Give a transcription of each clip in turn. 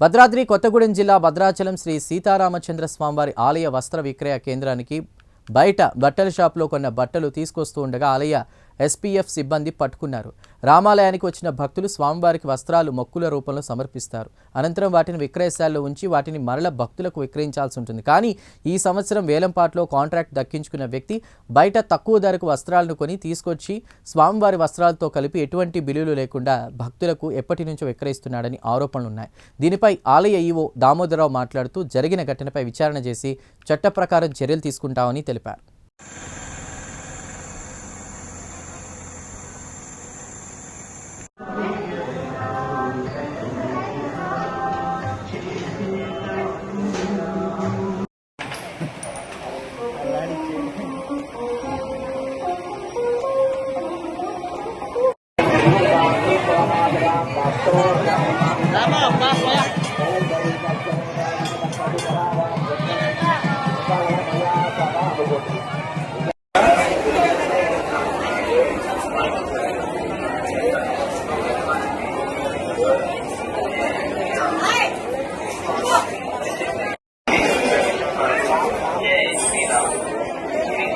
భద్రాద్రి కొత్తగూడెం జిల్లా భద్రాచలం శ్రీ సీతారామచంద్ర స్వామివారి ఆలయ వస్త్ర విక్రయ కేంద్రానికి బయట బట్టల షాప్లో కొన్న బట్టలు తీసుకొస్తూ ఉండగా ఆలయ ఎస్పీఎఫ్ సిబ్బంది పట్టుకున్నారు. రామాలయానికి వచ్చిన భక్తులు స్వామివారికి వస్త్రాలు మొక్కుల రూపంలో సమర్పిస్తారు. అనంతరం వాటిని విక్రయశాలలో ఉంచి వాటిని మరల భక్తులకు విక్రయించాల్సి ఉంటుంది. కానీ ఈ సంవత్సరం వేలంపాట్లో కాంట్రాక్ట్ దక్కించుకున్న వ్యక్తి బయట తక్కువ ధరకు వస్త్రాలను కొని తీసుకొచ్చి స్వామివారి వస్త్రాలతో కలిపి ఎటువంటి బిల్లులు లేకుండా భక్తులకు ఎప్పటి నుంచో విక్రయిస్తున్నాడని ఆరోపణలు ఉన్నాయి. దీనిపై ఆలయ ఈవో దామోదరరావు మాట్లాడుతూ జరిగిన ఘటనపై విచారణ చేసి చట్ట ప్రకారం చర్యలు తీసుకుంటామని తెలిపారు. Thank you.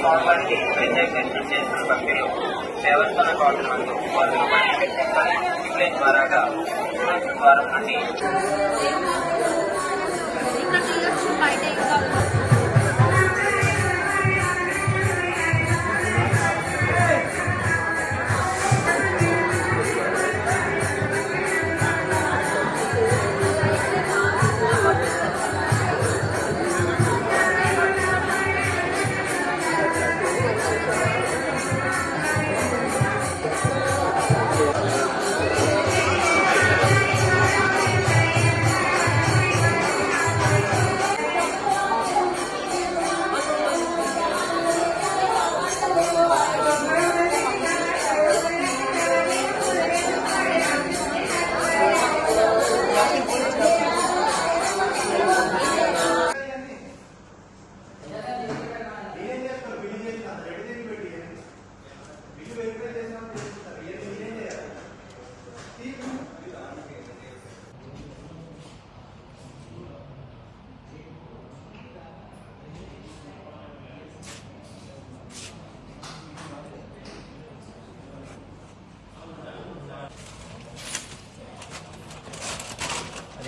స్వామివారికి ప్రత్యేకంగా చేసిన భక్తులు దేవస్థాన కావడం వల్ల విలేజ్ ద్వారాగా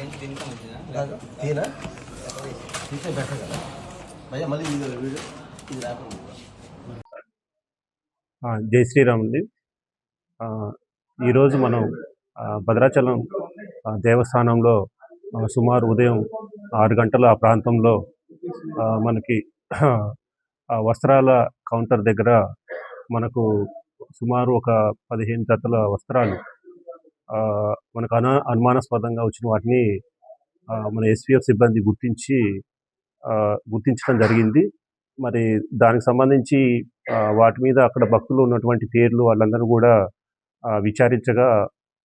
తీనా? తీసే బెటర్ కదా. భయ్యా మళ్ళీ ఇది వీడియో ఇది రాకుండా ఆ, జై శ్రీరామ్ అండి. ఈరోజు మనం భద్రాచలం దేవస్థానంలో సుమారు ఉదయం ఆరు గంటల ఆ ప్రాంతంలో మనకి ఆ, వస్త్రాల కౌంటర్ దగ్గర మనకు సుమారు ఒక పదిహేను జతల వస్త్రాలు మనకు అను అనుమానాస్పదంగా వచ్చిన వాటిని మన ఎస్పీఎఫ్ సిబ్బంది గుర్తించి గుర్తించడం జరిగింది. మరి దానికి సంబంధించి వాటి మీద అక్కడ భక్తులు ఉన్నటువంటి పేర్లు వాళ్ళందరూ కూడా విచారించగా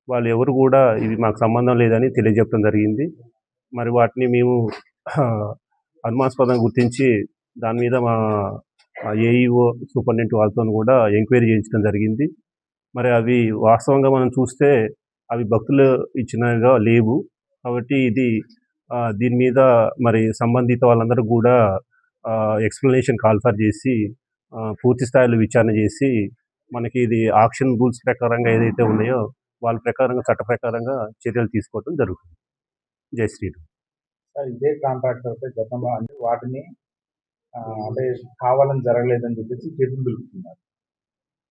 వాళ్ళు ఎవరు కూడా ఇది మాకు సంబంధం లేదని తెలియజెప్పడం జరిగింది. మరి వాటిని మేము అనుమానాస్పదంగా గుర్తించి దాని మీద మా ఏఈఓ సూపరింటెండెంట్ వాళ్ళతో కూడా ఎంక్వైరీ చేయించడం జరిగింది. మరి అవి వాస్తవంగా మనం చూస్తే అవి భక్తులు ఇచ్చినగా లేవు. కాబట్టి ఇది దీని మీద మరి సంబంధిత వాళ్ళందరూ కూడా ఎక్స్ప్లెనేషన్ కాల్ఫర్ చేసి పూర్తి స్థాయిలో విచారణ చేసి మనకి ఇది ఆక్షన్ రూల్స్ ప్రకారంగా ఏదైతే ఉన్నాయో వాళ్ళ ప్రకారంగా చట్ట ప్రకారంగా చర్యలు తీసుకోవడం జరుగుతుంది. జై శ్రీరామ్. సార్ ఇదే కాంట్రాక్టర్ పై గతంలో అంటే వాటిని అంటే కావాలని జరగలేదని చెప్పేసి చేతులు దులుపుతున్నారు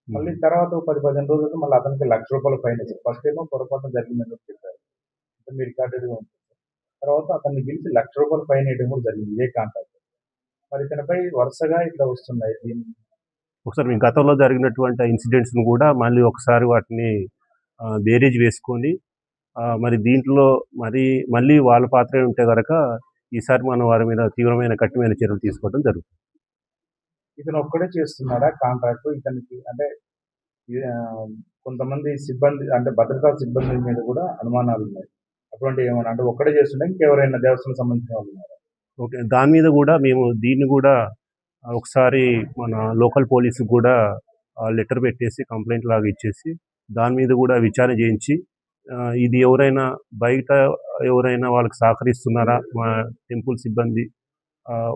మళ్ళీ తర్వాత పది పదిహేను రోజులకు మళ్ళీ అతనికి లక్ష రూపాయల ఫైన్ వేశారు. ఫస్ట్ ఏమో పొరపాటు జరిగిందని చెప్పి చెప్పారు. అంటే మీరు రికార్డెడ్గా ఉంటుంది తర్వాత అతన్ని పిలిచి లక్ష రూపాయల ఫైన్ వేయడం కూడా జరిగింది. ఇదే కాంట్రాక్టర్ మరి ఇతనిపై వరుసగా ఇట్లా వస్తున్నాయి. దీన్ని ఒకసారి మీ గతంలో జరిగినటువంటి ఇన్సిడెంట్స్ను కూడా మళ్ళీ ఒకసారి వాటిని బేరీజ్ వేసుకొని మరి దీంట్లో మరి మళ్ళీ వాళ్ళ పాత్రే ఉంటే కనుక ఈసారి మనం వారి మీద తీవ్రమైన కఠినమైన చర్యలు తీసుకోవడం జరుగుతుంది. ఇతను ఒక్కడే చేస్తున్నాడా కాంట్రాక్ట్? ఇతనికి అంటే ఆ, కొంతమంది సిబ్బంది అంటే భద్రతా సిబ్బంది మీద కూడా అనుమానాలు ఉన్నాయి. అటువంటి ఏమైనా అంటే ఒక్కడే చేస్తుండే ఇంకెవరైనా దేవస్థానం సంబంధించిన వాళ్ళు ఉన్నారా? ఓకే దాని మీద కూడా మేము దీన్ని కూడా ఒకసారి మన లోకల్ పోలీసు కూడా లెటర్ పెట్టేసి కంప్లైంట్ లాగా ఇచ్చేసి దాని మీద కూడా విచారణ చేయించి ఇది ఎవరైనా బయట ఎవరైనా వాళ్ళకి సహకరిస్తున్నారా? మా టెంపుల్ సిబ్బంది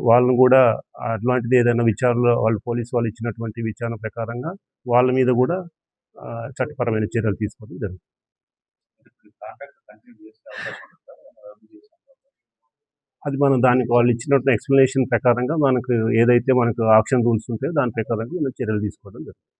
వాళ్ళను కూడా అట్లాంటిది ఏదైనా విచారణలో వాళ్ళు పోలీసు వాళ్ళు ఇచ్చినటువంటి విచారణ ప్రకారంగా వాళ్ళ మీద కూడా చట్టపరమైన చర్యలు తీసుకోవడం జరుగుతుంది. అది మనం దానికి వాళ్ళు ఇచ్చినట్టు ఎక్స్ప్లెనేషన్ ప్రకారంగా మనకు ఏదైతే మనకు ఆప్షన్ రూల్స్ ఉంటాయో దాని ప్రకారంగా మనం చర్యలు తీసుకోవడం జరుగుతుంది.